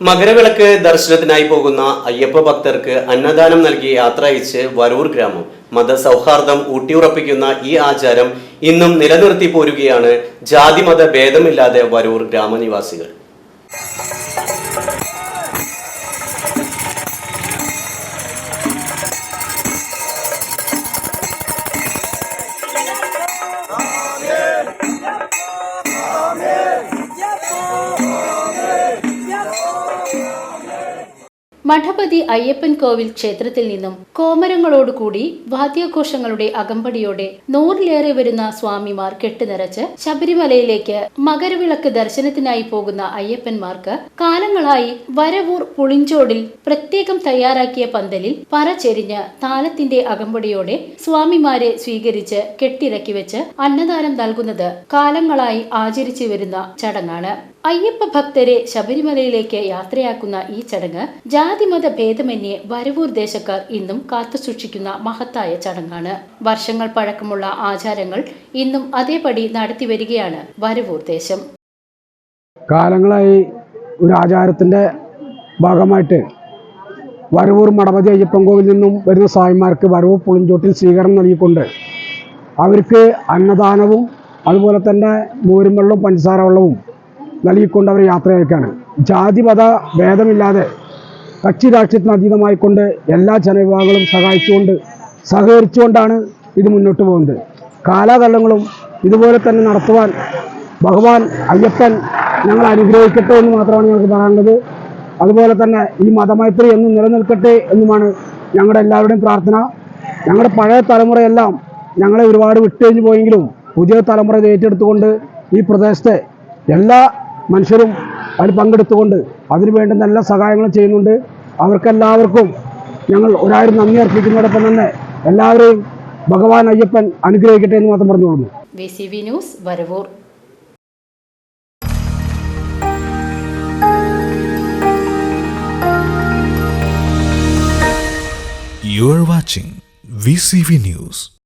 Makaravilakku ദർശനത്തിനായി പോകുന്ന അയ്യപ്പ ഭക്തർക്ക് അന്നദാനം നൽകി യാത്ര അയച്ച് വരൂർ ഗ്രാമം. മതസൗഹാർദ്ദം ഊട്ടിയുറപ്പിക്കുന്ന ഈ ആചാരം ഇന്നും നിലനിർത്തി പോരുകയാണ് ജാതിമത ഭേദമില്ലാതെ വരൂർ ഗ്രാമനിവാസികൾ. മഠപതി അയ്യപ്പൻ കോവിൽ ക്ഷേത്രത്തിൽ നിന്നും കോമരങ്ങളോടുകൂടി വാദ്യാഘോഷങ്ങളുടെ അകമ്പടിയോടെ നൂറിലേറെ വരുന്ന സ്വാമിമാർ കെട്ടുനിറച്ച് ശബരിമലയിലേക്ക് മകരവിളക്ക് ദർശനത്തിനായി പോകുന്ന അയ്യപ്പന്മാർക്ക് കാലങ്ങളായി വരവൂർ പുളിഞ്ചോടിൽ പ്രത്യേകം തയ്യാറാക്കിയ പന്തലിൽ പറ ചെരിഞ്ഞ് താലത്തിന്റെ അകമ്പടിയോടെ സ്വാമിമാരെ സ്വീകരിച്ച് കെട്ടിറക്കി വെച്ച് അന്നദാനം നൽകുന്നത് കാലങ്ങളായി ആചരിച്ചു വരുന്ന ചടങ്ങാണ്. അയ്യപ്പ ഭക്തരെ ശബരിമലയിലേക്ക് യാത്രയാക്കുന്ന ഈ ചടങ്ങ് ജാതിമത ഭേദമന്യേ വരവൂർ ദേശക്കാർ ഇന്നും കാത്തുസൂക്ഷിക്കുന്ന മഹത്തായ ചടങ്ങാണ്. വർഷങ്ങൾ പഴക്കമുള്ള ആചാരങ്ങൾ ഇന്നും അതേപടി നടത്തി വരികയാണ് വരവൂർ ദേശം. കാലങ്ങളായി ഒരു ആചാരത്തിന്റെ ഭാഗമായിട്ട് വരവൂർ മടപതി അയ്യപ്പൻ കോവിൽ നിന്നും വരുന്ന സ്വാമിമാർക്ക് വരവൂർ പുളിഞ്ചോട്ടിൽ സ്വീകരണം നൽകിക്കൊണ്ട് അവർക്ക് അന്നദാനവും അതുപോലെ തന്നെ മോരും വെള്ളവും പഞ്ചസാര വെള്ളവും നൽകിക്കൊണ്ട് അവർ യാത്രയേക്കാണ് ജാതിമത ഭേദമില്ലാതെ കക്ഷി രാഷ്ട്രീയത്തിന് അതീതമായിക്കൊണ്ട് എല്ലാ ജനവിഭാഗങ്ങളും സഹായിച്ചുകൊണ്ട് സഹകരിച്ചുകൊണ്ടാണ് ഇത് മുന്നോട്ട് പോകുന്നത്. കാലാകാലങ്ങളും ഇതുപോലെ തന്നെ നടത്തുവാൻ ഭഗവാൻ അയ്യപ്പൻ ഞങ്ങൾ അനുഗ്രഹിക്കട്ടെ എന്ന് മാത്രമാണ് ഞങ്ങൾക്ക് പറയാനുള്ളത്. അതുപോലെ തന്നെ ഈ മതമൈത്രി എന്നും നിലനിൽക്കട്ടെ എന്നുമാണ് ഞങ്ങളുടെ എല്ലാവരുടെയും പ്രാർത്ഥന. ഞങ്ങളുടെ പഴയ തലമുറയെല്ലാം ഞങ്ങളെ ഒരുപാട് വിട്ടുകഴിഞ്ഞു പോയെങ്കിലും പുതിയ തലമുറ ഏറ്റെടുത്തുകൊണ്ട് ഈ പ്രദേശത്തെ എല്ലാ മനുഷ്യരും അതിൽ പങ്കെടുത്തുകൊണ്ട് അതിന് വേണ്ടുന്ന എല്ലാ സഹായങ്ങളും ചെയ്യുന്നുണ്ട്. അവർക്കെല്ലാവർക്കും ഞങ്ങൾ ഒരായിരം നന്ദി അർപ്പിക്കുന്നതോടൊപ്പം തന്നെ എല്ലാവരെയും ഭഗവാൻ അയ്യപ്പൻ അനുഗ്രഹിക്കട്ടെ എന്ന് മാത്രം പറഞ്ഞുകൊള്ളു V C V news Varavoor. You are watching VCV News.